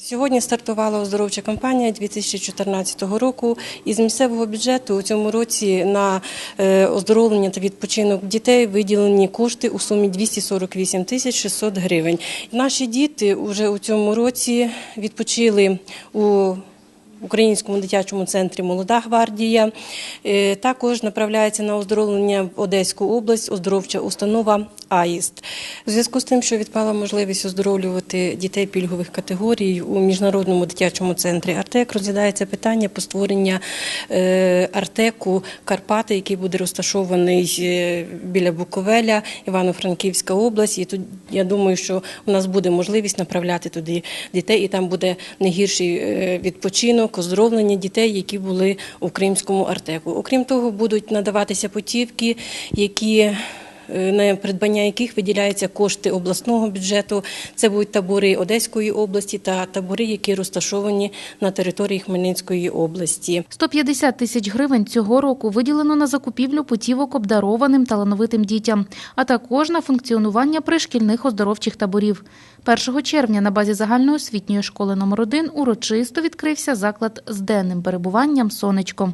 Сьогодні стартувала оздоровча кампанія 2014 року. Із місцевого бюджету у цьому році на е, оздоровлення та відпочинок дітей виділені кошти у сумі 248 тисяч 600 гривень. Наші діти вже у цьому році відпочили у Українському дитячому центрі Молода гвардія. Е, Також направляється на оздоровлення в Одеську область оздоровча установа АІСТ. У зв'язку з тим, що відпала можливість оздоровлювати дітей пільгових категорій у міжнародному дитячому центрі Артек, розглядається питання по створення е, Артеку Карпати, який буде розташований е, біля Буковеля, Івано-Франківська область. І тут я думаю, що у нас буде можливість направляти туди дітей, і там буде не гірший е, відпочинок, оздоровлення дітей, які були у Кримському Артеку. Окрім того, будуть надаватися путівки, які на придбання яких виділяються кошти обласного бюджету. Це будуть табори Одеської області та табори, які розташовані на території Хмельницької області. 150 тисяч гривень цього року виділено на закупівлю путівок обдарованим талановитим дітям, а також на функціонування пришкільних оздоровчих таборів. 1 червня на базі загальноосвітньої школи номер 1 урочисто відкрився заклад з денним перебуванням сонечко.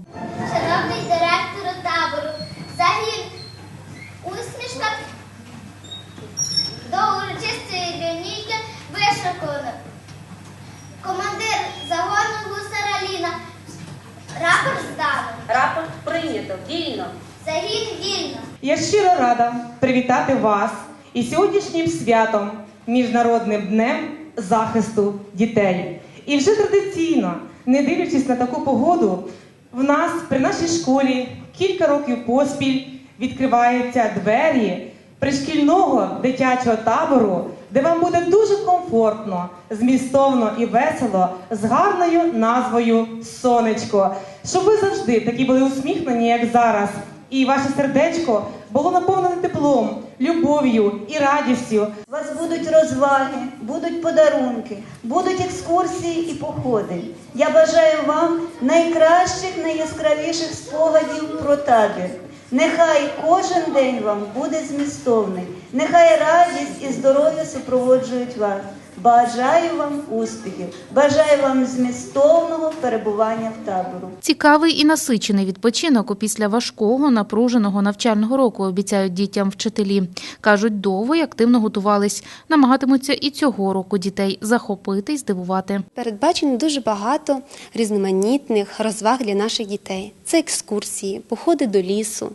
Прийнято. Вільно. Загін вільно. Я щиро рада привітати вас із сьогоднішнім святом Міжнародним днем захисту дітей. І вже традиційно, не дивлячись на таку погоду, в нас при нашій школі кілька років поспіль відкриваються двері пришкільного дитячого табору, де вам буде дуже комфортно, змістовно і весело з гарною назвою Сонечко. Щоб ви завжди такі були усміхнені, як зараз, і ваше сердечко було наповнене теплом, любов'ю і радістю. У вас будуть розваги, будуть подарунки, будуть екскурсії і походи. Я бажаю вам найкращих, найяскравіших спогадів про табір. Нехай кожен день вам буде змістовний, нехай радість здоров'я супроводжують вас. Бажаю вам успіхів, бажаю вам змістовного перебування в табору. Цікавий і насичений відпочинок опісля важкого напруженого навчального року обіцяють дітям вчителі. Кажуть, довго і активно готувались. Намагатимуться і цього року дітей захопити й здивувати. Передбачено дуже багато різноманітних розваг для наших дітей. Це екскурсії, походи до лісу,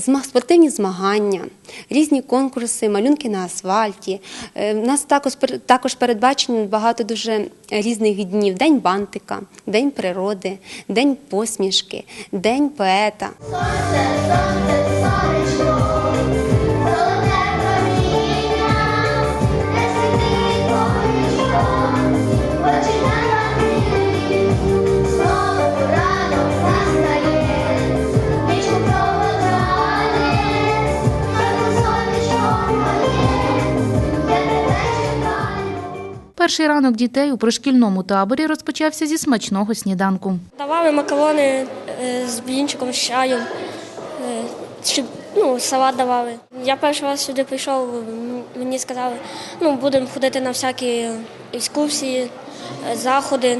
спортивні змагання, різні конкурси, малюнки на асфальті. Е, У нас також, також передбачено багато дуже різних днів: День бантика, День природи, День посмішки, День поета. Сонце, сонце, сонечко, Перший ранок дітей у пришкільному таборі розпочався зі смачного сніданку. Давали макарони е, з блінчиком, з чаєм, е, ну, салат давали. Я перший раз сюди прийшов, мені сказали, ну, будемо ходити на всякі екскурсії, е, заходи,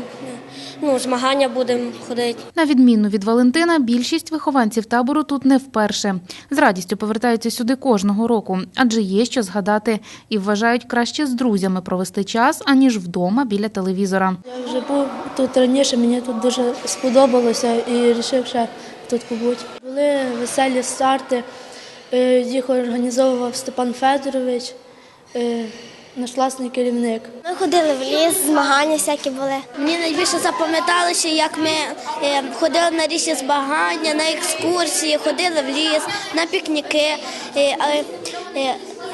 ну, змагання будемо ходити. На відміну від Валентина, більшість вихованців табору тут не вперше. З радістю повертаються сюди кожного року, адже є що згадати і вважають краще з друзями провести час, аніж вдома біля телевізора. Я вже був тут раніше, мені тут дуже сподобалося і вирішив ще тут побути. Були веселі старти, е, їх організовував Степан Федорович, е, наш власний керівник. Ми ходили в ліс, змагання всякі були. Мені найбільше запам'яталося, як ми е, ходили на різні змагання, на екскурсії, ходили в ліс, на пікніки.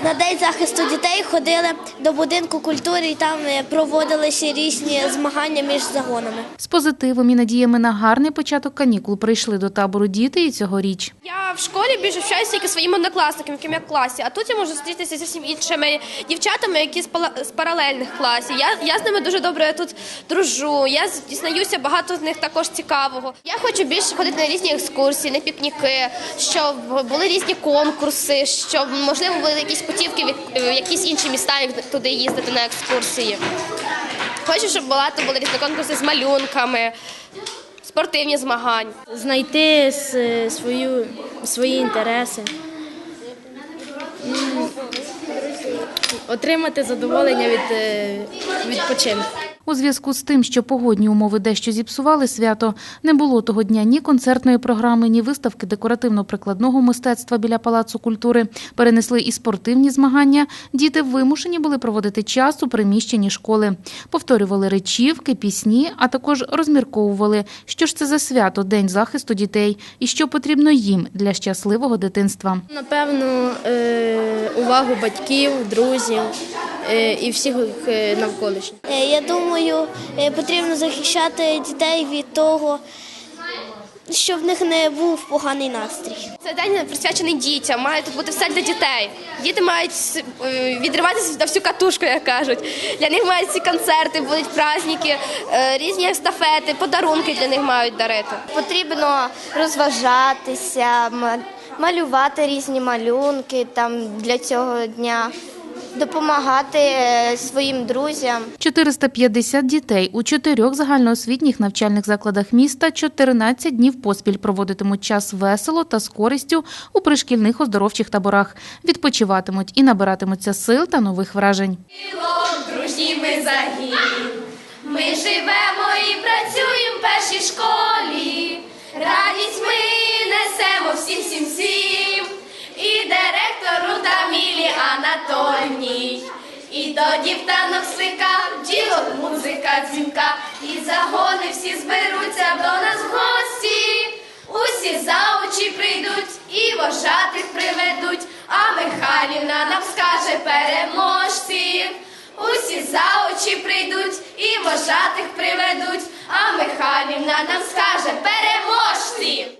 На день захисту дітей ходили до будинку культури і там е, проводилися різні змагання між загонами. З позитивом і надіями на гарний початок канікул прийшли до табору діти і цьогоріч. Я в школі більше вчаюся тільки своїми однокласниками, яким я в класі. А тут я можу зустрітися зі всім іншими дівчатами, які з з паралельних класів. Я, я з ними дуже добре тут дружу. Я з- дізнаюся багато з них також цікавого. Я хочу більше ходити на різні екскурсії, на пікніки, щоб були різні конкурси, щоб можливо були якісь путівки в якісь інші міста, як туди їздити на екскурсії. Хочу, щоб багато були різні конкурси з малюнками, спортивні змагання. Знайти свою, свої інтереси. Отримати задоволення від е, відпочинку. У зв'язку з тим, що погодні умови дещо зіпсували свято, не було того дня ні концертної програми, ні виставки декоративно-прикладного мистецтва біля Палацу культури. Перенесли і спортивні змагання. Діти вимушені були проводити час у приміщенні школи. Повторювали речівки, пісні, а також розмірковували, що ж це за свято День захисту дітей і що потрібно їм для щасливого дитинства. Напевно, е, увагу батьків, друзів і всіх е, навколишніх. Е, Я думаю, е, потрібно захищати дітей від того, щоб в них не був поганий настрій. Це день присвячений дітям, має тут бути все для дітей. Діти мають е, відриватися на всю катушку, як кажуть. Для них мають ці концерти, будуть праздники, е, різні естафети, подарунки для них мають дарити. Потрібно розважатися, малювати різні малюнки там для цього дня, допомагати е, своїм друзям. 450 дітей у чотирьох загальноосвітніх навчальних закладах міста 14 днів поспіль проводитимуть час весело та з користю у пришкільних оздоровчих таборах. Відпочиватимуть і набиратимуться сил та нових вражень. Дружні ми загін. Ми живемо І тоді в танок діло музика дзвінка. І загони всі зберуться до нас в гості. Усі за очі прийдуть і вожатих приведуть, а Михайлівна нам скаже переможців. Усі за очі прийдуть і вожатих приведуть, а Михайлівна нам скаже переможців.